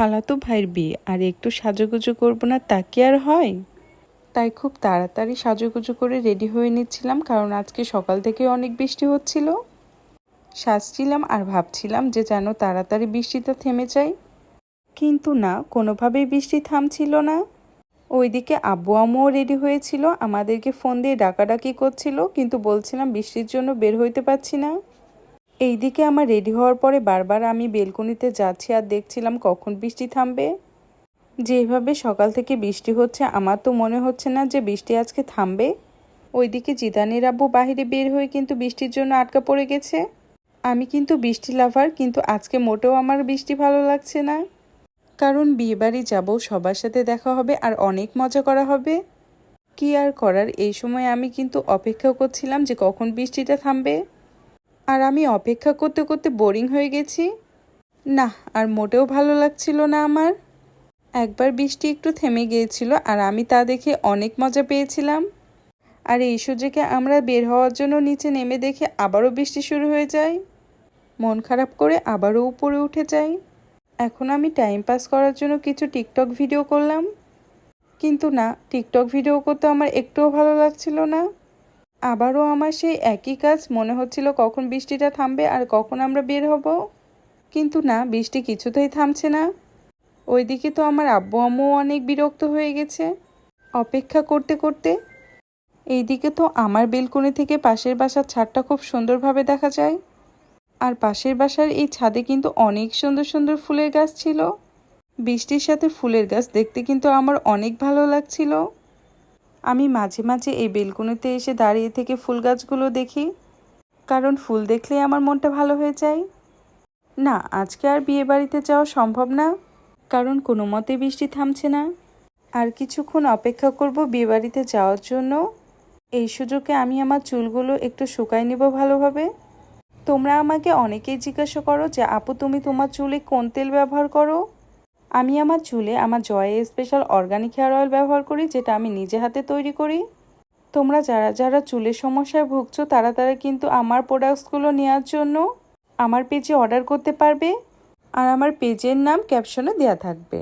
খালাতো ভাইয়ের বিয়ে, আর একটু সাজুগুজু করব না তা কি আর হয়? তাই খুব তাড়াতাড়ি সাজুগুজু করে রেডি হয়ে নিচ্ছিলাম, কারণ আজকে সকাল থেকে অনেক বৃষ্টি হচ্ছিল। সাজছিলাম আর ভাবছিলাম যে যেন তাড়াতাড়ি বৃষ্টিটা থেমে যায় কিন্তু না, কোনোভাবেই বৃষ্টি থামছিল না। ওইদিকে আব্বু আম্মুও রেডি হয়েছিল, আমাদেরকে ফোন দিয়ে ডাকাডাকি করছিল, কিন্তু বলছিলাম বৃষ্টির জন্য বের হইতে পারছি না। এইদিকে আমার রেডি হওয়ার পরে বারবার আমি বেলকনিতে যাচ্ছি আর দেখছিলাম কখন বৃষ্টি থামবে। যেভাবে সকাল থেকে বৃষ্টি হচ্ছে, আমার তো মনে হচ্ছে না যে বৃষ্টি আজকে থামবে। ওইদিকে জিদানের আব্বু বাহিরে বের হয়ে কিন্তু বৃষ্টির জন্য আটকা পড়ে গেছে। আমি কিন্তু বৃষ্টি লাভার, কিন্তু আজকে মোটেও আমার বৃষ্টি ভালো লাগছে না। কারণ বিয়েবাড়ি যাব, সবার সাথে দেখা হবে আর অনেক মজা করা হবে। কি আর করার, এই সময় আমি কিন্তু অপেক্ষা করছিলাম যে কখন বৃষ্টিটা থামবে। আর আমি অপেক্ষা করতে করতে বোরিং হয়ে গেছি। না, আর মোটেও ভালো লাগছিল না আমার। একবার বৃষ্টি একটু থেমে গিয়েছিল আর আমি তা দেখে অনেক মজা পেয়েছিলাম। আর এই সুযোগে আমরা বের হওয়ার জন্য নিচে নেমে দেখে আবারও বৃষ্টি শুরু হয়ে যায়। মন খারাপ করে আবারও উপরে উঠে যাই। এখন আমি টাইম পাস করার জন্য কিছু টিকটক ভিডিও করলাম। কিন্তু না টিকটক ভিডিও করতে আমার একটুও ভালো লাগছিল না। আবারও আমার সেই একই কাজ, মনে হচ্ছিল কখন বৃষ্টিটা থামবে আর কখন আমরা বের হব। কিন্তু না, বৃষ্টি কিছুতেই থামছে না। ওইদিকে তো আমার আব্বু আম্মুও অনেক বিরক্ত হয়ে গেছে। অপেক্ষা করতে করতে এইদিকে তো আমার বেলকনি থেকে পাশের বাসার ছাদটা খুব সুন্দরভাবে দেখা যায়। আর পাশের বাসার এই ছাদে কিন্তু অনেক সুন্দর সুন্দর ফুলের গাছ ছিল। বৃষ্টির সাথে ফুলের গাছ দেখতে কিন্তু আমার অনেক ভালো লাগছিল। আমি মাঝে মাঝে এই বেলকুনিতে এসে দাঁড়িয়ে থেকে ফুল গাছগুলো দেখি। কারণ ফুল দেখলে আমার মনটা ভালো হয়ে যায়। না, আজকে আর বিয়ে বাড়িতে যাওয়া সম্ভব না। কারণ কোনো মতে বৃষ্টি থামছে না। আর কিছুক্ষণ অপেক্ষা করব বিয়েবাড়িতে যাওয়ার জন্য। এই সুযোগে আমি আমার চুলগুলো একটু শুকাই নেব ভালোভাবে। তোমরা আমাকে অনেকেই জিজ্ঞাসা করো যে, আপু, তুমি তোমার চুলে কোন তেল ব্যবহার করো? আমি আমার চুলে আমার জয়ে স্পেশাল অর্গানিক হেয়ার অয়েল ব্যবহার করি, যেটা আমি নিজে হাতে তৈরি করি। তোমরা যারা যারা চুলের সমস্যায় ভুগছো, তারা তারা কিন্তু আমার প্রোডাক্টসগুলো নেওয়ার জন্য আমার পেজে অর্ডার করতে পারবে। আর আমার পেজের নাম ক্যাপশনে দেওয়া থাকবে।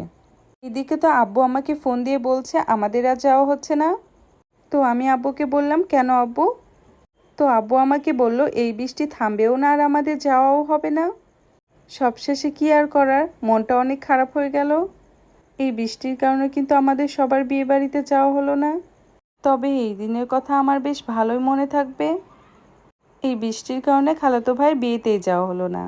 এদিকে তো আব্বু আমাকে ফোন দিয়ে বলছে, আমাদের আর যাওয়া হচ্ছে না। তো আমি আব্বুকে বললাম, কেন আব্বু? তো আব্বু আমাকে বলল, এই বৃষ্টি থামবেও না আর আমাদের যাওয়াও হবে না। সবশেষে কি আর করার? মনটা অনেক খারাপ হয়ে গেল। এই বৃষ্টির কারণে কিন্তু আমাদের সবার বিয়ে বাড়িতে যাওয়া হলো না। তবে এই দিনের কথা আমার বেশ ভালোই মনে থাকবে। এই বৃষ্টির কারণে খালাতো ভাই বিয়েতেই যাওয়া হলো না।